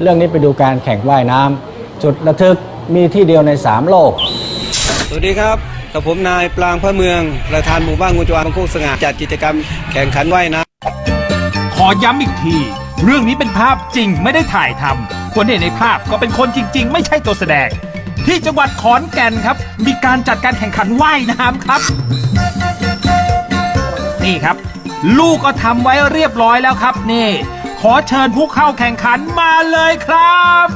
เรื่องนี้ไปดูการแข่งว่ายน้ำจุดระทึกมีที่เดียวใน 3 โลก สวัสดีครับกับผมนายปรางพระเมือง ประธานหมู่บ้านงูจวานบางโคกสง่าจัดกิจกรรมแข่งขันว่ายน้ำขอย้ำอีกที เรื่องนี้เป็นภาพจริงไม่ได้ถ่ายทำคนเห็นในภาพก็เป็นคนจริง ๆ ไม่ใช่ตัวแสดง ที่จังหวัดขอนแก่นครับ มีการจัดการแข่งขันว่ายน้ำครับ นี่ครับ ลูกก็ทำไว้เรียบร้อยแล้วครับนี่ ขอเชิญผู้เข้าแข่งขันมาเลยครับ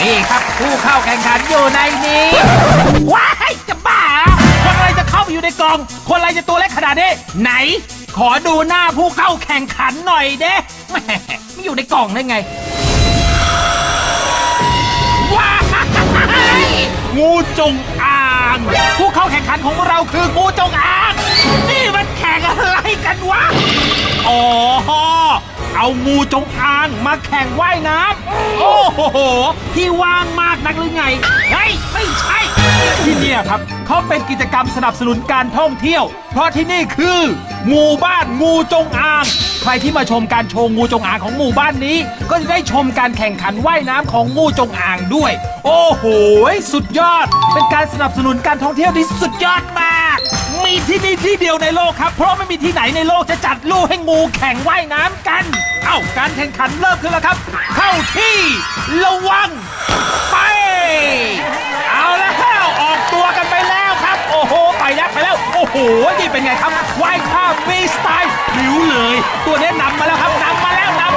นี่ครับผู้เข้าแข่งขันอยู่ในนี้ว้ายจะบ้าคนอะไรจะเข้าไปอยู่ในกล่อง คนอะไรจะตัวเล็กขนาดนี้ไหน ขอดูหน้าผู้เข้าแข่งขันหน่อยเด้แหมไม่อยู่ในกล่องได้ไงว้ายงูจงอาง ผู้เข้าแข่งขันของเราคืองูจงอาง นี่มันแข่งอะไรกันวะ อ๋อ เอางูจงอางมาแข่งว่ายน้ำโอ้โห ที่ว่างมากนักหรือไงเฮ้ยไม่ใช่ ที่เนี่ยครับเขาเป็นกิจกรรมสนับสนุนการท่องเที่ยว เพราะที่นี่คือหมู่บ้านงูจงอาง ใครที่มาชมการโชว์งูจงอางของหมู่บ้านนี้ ก็จะได้ชมการแข่งขันว่ายน้ำของงูจงอางด้วย โอ้โห สุดยอด เป็นการสนับสนุนการท่องเที่ยวที่สุดยอดมาก มีที่นี่ที่เดียวในโลกครับ เพราะไม่มีที่ไหนในโลกจะจัดลู่ให้งูแข่งว่ายน้ำกัน เอ้า การแข่งขันเริ่มขึ้นแล้วครับ เข้าที่ระวัง ไป เอาแล้วออกตัวกันไปแล้วครับ โอ้โห ไปแล้วไปแล้ว โอ้โห นี่เป็นไงครับว่ายข้ามฟรีสไตล์ผิวเลย ตัวนี้นำมาแล้วครับนำมาแล้วนำ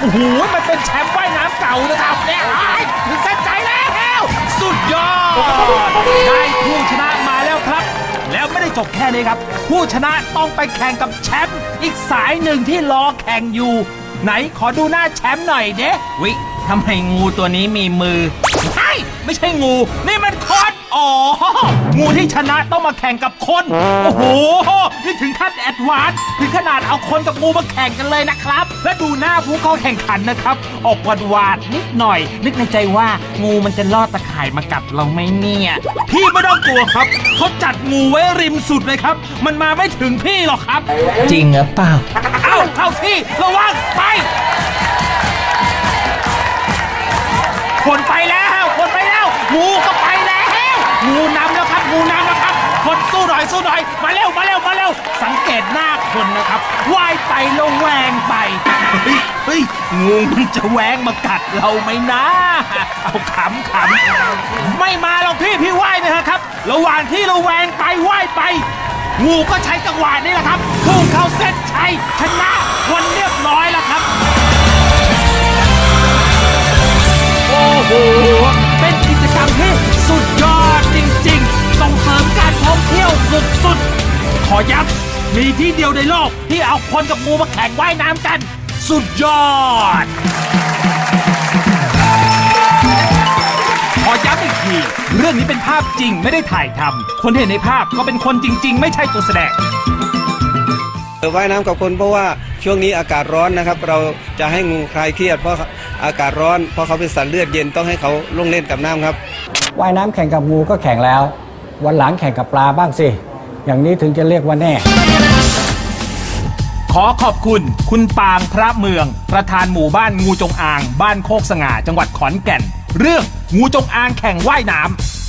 โอ้โหมันเป็นแชมป์ว่ายน้ำเก่านะครับเนี่ยไอ้ถึงเส้นชัยแล้ว สุดยอด ได้ผู้ชนะมาแล้วครับ แล้วไม่ได้จบแค่นี้ครับ ผู้ชนะต้องไปแข่งกับแชมป์อีกสายหนึ่งที่รอแข่งอยู่ ไหนขอดูหน้าแชมป์หน่อยเด้วิทำไมงูตัวนี้มีมือ ใช่ ไม่ใช่งู นี่มันคอนอ๋อ งูที่ชนะต้องมาแข่งกับคน โอ้โห นี่ถึงขั้นแอดวานซ์ถึงขนาดเอาคนกับงูมาแข่งกันเลยนะครับ และดูหน้าผู้เข้าแข่งขันนะครับ ออกหวาดหวาดๆนิดหน่อย นึกในใจว่างูมันจะลอดตะข่ายมากัดเราไหมเนี่ยพี่ไม่ต้องกลัวครับเขาจัดงูไว้ริมสุดเลยครับ มันมาไม่ถึงพี่หรอกครับ จริงหรือเปล่า เอ้าเข้าที่ระวังไป คนไปแล้วคนไปแล้ว งูก็ไปแล้ว งูนำแล้วครับ งูนำแล้วครับ คน สู้หน่อยสู้หน่อย มาเร็วมาเร็วมาเร็ว สังเกตหน้าคนนะครับว่ายไปแล้วแหวงไป เฮ้ยเฮ้ยงูมันจะแหวงมากัดเราไหมนะ เอาขำขำไม่มาหรอกพี่พี่ว่ายนะครับ ระหว่างที่เราแหวงไปว่ายไป งูก็ใช้จังหวะนี้แหละครับพุ่งเข้าเส้นชัยชนะวันเรียบร้อยแล้วครับ ขอย้ำมีที่เดียวในโลกที่เอาคนกับงูมาแข่งว่ายน้ำกัน สุดยอด ขอย้ำอีกที เรื่องนี้เป็นภาพจริงไม่ได้ถ่ายทำคนที่เห็นในภาพก็เป็นคนจริง ๆ ไม่ใช่ตัวแสดงว่ายน้ำกับคนเพราะว่าช่วงนี้อากาศร้อนนะครับ เราจะให้งูคลายเครียดเพราะอากาศร้อนเพราะเขาเป็นสัตว์เลือดเย็นต้องให้เขาลงเล่นกับน้ำครับว่ายน้ำแข่งกับงูก็แข่งแล้ว วันหลังแข่งกับปลาบ้างสิ อย่างนี้ถึงจะเรียกว่าแน่ ขอขอบคุณ คุณปางพระเมือง ประธานหมู่บ้านงูจงอาง บ้านโคกสง่าจังหวัดขอนแก่น เรื่องงูจงอางแข่งว่ายน้ำ